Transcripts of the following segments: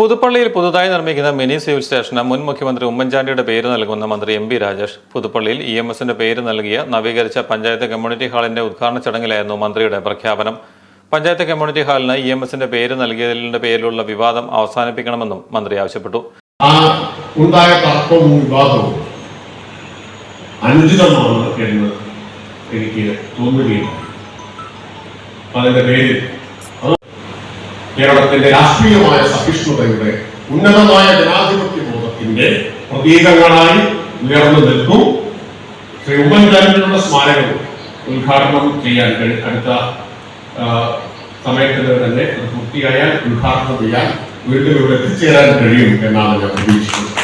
പുതുപ്പള്ളിയിൽ പുതുതായി നിർമ്മിക്കുന്ന മിനി സിവിൽ സ്റ്റേഷന് മുൻ മുഖ്യമന്ത്രി ഉമ്മൻചാണ്ടിയുടെ പേര് നൽകുന്ന മന്ത്രി എം പി രാജേഷ്. പുതുപ്പള്ളിയിൽ ഇ എം എസിന്റെ പേര് നൽകിയ നവീകരിച്ച പഞ്ചായത്ത് കമ്മ്യൂണിറ്റി ഹാളിന്റെ ഉദ്ഘാടന ചടങ്ങിലായിരുന്നു മന്ത്രിയുടെ പ്രഖ്യാപനം. പഞ്ചായത്ത് കമ്മ്യൂണിറ്റി ഹാളിന് ഇ എം എസിന്റെ പേര് നൽകിയതിന്റെ പേരിലുള്ള വിവാദം അവസാനിപ്പിക്കണമെന്നും മന്ത്രി ആവശ്യപ്പെട്ടു. തർക്കവും വിവാദവും അനുചിതമാണ് എന്ന് എനിക്ക് തോന്നുകയില്ല. അതിന്റെ പേരിൽ കേരളത്തിന്റെ രാഷ്ട്രീയമായ സഹിഷ്ണുതയുടെ ഉന്നതമായ ജനാധിപത്യ ബോധത്തിന്റെ പ്രതീകങ്ങളായി ഉയർന്നു നിൽക്കും. ശ്രീ ഉമ്മൻചാണ്ടിനുള്ള സ്മാരകം ഉദ്ഘാടനം ചെയ്യാൻ അടുത്ത സമയത്തിന് തന്നെ അത് പൂർത്തിയായാൽ ഉദ്ഘാടനം ചെയ്യാൻ വീണ്ടും ഇവിടെ എത്തിച്ചേരാൻ കഴിയും എന്നാണ് ഞാൻ പ്രതീക്ഷിക്കുന്നത്.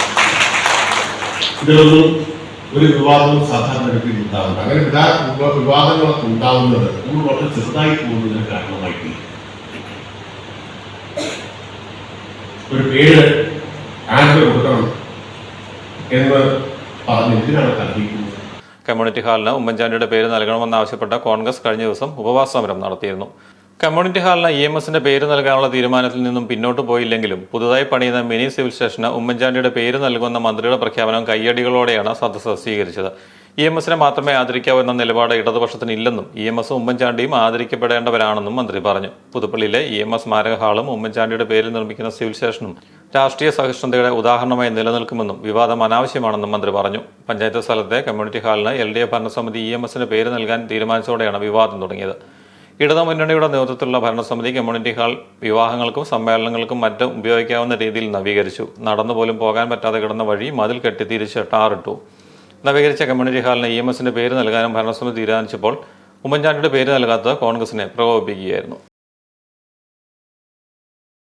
ഇതിലൊന്നും ഒരു വിവാദവും സാധാരണ രീതിയിൽ ഉണ്ടാവുന്നത് അങ്ങനെ വിവാ- വിവാ- വിവാദങ്ങളൊക്കെ ഉണ്ടാവുന്നത് നമ്മൾ വളരെ ചെറുതായി പോകുന്നതിന് കാരണമായിട്ടില്ല. ഒരു പേര് ആർക്ക് കൊടുക്കണം എന്ന് പറഞ്ഞ് എന്തിനാണ് കമ്മ്യൂണിറ്റി ഹാളിന് ഉമ്മൻചാണ്ടിയുടെ പേര് നൽകണമെന്നാവശ്യപ്പെട്ട കോൺഗ്രസ് കഴിഞ്ഞ ദിവസം ഉപവാസ സമരം നടത്തിയിരുന്നു. കമ്മ്യൂണിറ്റി ഹാളിന് ഇ എം എസിന്റെ പേര് നൽകാനുള്ള തീരുമാനത്തിൽ നിന്നും പിന്നോട്ട് പോയില്ലെങ്കിലും പുതുതായി പണിയുന്ന മിനി സിവിൽ സ്റ്റേഷന് ഉമ്മൻചാണ്ടിയുടെ പേര് നൽകുന്ന മന്ത്രിയുടെ പ്രഖ്യാപനം കയ്യടികളോടെയാണ് സദസ്സ് സ്വീകരിച്ചത് ഇ എം എസിനെ മാത്രമേ ആദരിക്കാവൂ എന്ന നിലപാട് ഇടതുപക്ഷത്തിന് ഇല്ലെന്നും ഇ എം എസും ഉമ്മൻചാണ്ടിയും ആദരിക്കപ്പെടേണ്ടവരാണെന്നും മന്ത്രി പറഞ്ഞു. പുതുപ്പള്ളിയിലെ ഇ എം എസ് സ്മാരക ഹാളും ഉമ്മൻചാണ്ടിയുടെ പേരിൽ നിർമ്മിക്കുന്ന സിവിൽ സ്റ്റേഷനും രാഷ്ട്രീയ സഹിഷ്ണുതയുടെ ഉദാഹരണമായി നിലനിൽക്കുമെന്നും വിവാദം അനാവശ്യമാണെന്നും മന്ത്രി പറഞ്ഞു. പഞ്ചായത്ത് സ്ഥലത്തെ കമ്മ്യൂണിറ്റി ഹാളിന് എൽ ഡി എഫ് ഭരണസമിതി ഇ എം എസിന് പേര് നൽകാൻ തീരുമാനിച്ചതോടെയാണ് വിവാദം തുടങ്ങിയത്. ഇടതു മുന്നണിയുടെ നേതൃത്വത്തിലുള്ള ഭരണസമിതി കമ്മ്യൂണിറ്റി ഹാൾ വിവാഹങ്ങൾക്കും സമ്മേളനങ്ങൾക്കും മറ്റും ഉപയോഗിക്കാവുന്ന രീതിയിൽ നവീകരിച്ചു. നടന്നുപോലും പോകാൻ പറ്റാതെ കിടന്ന വഴി മതിൽ കെട്ടി തിരിച്ച് ടാറിട്ടു. നവീകരിച്ച കമ്മ്യൂണിറ്റി ഹാളിന് ഇ എം എസിന്റെ പേര് നൽകാനും ഭരണസമിതി തീരുമാനിച്ചപ്പോൾ ഉമ്മൻചാണ്ടിയുടെ പേര് നൽകാത്തത് കോൺഗ്രസിനെ പ്രകോപിപ്പിക്കുകയായിരുന്നു.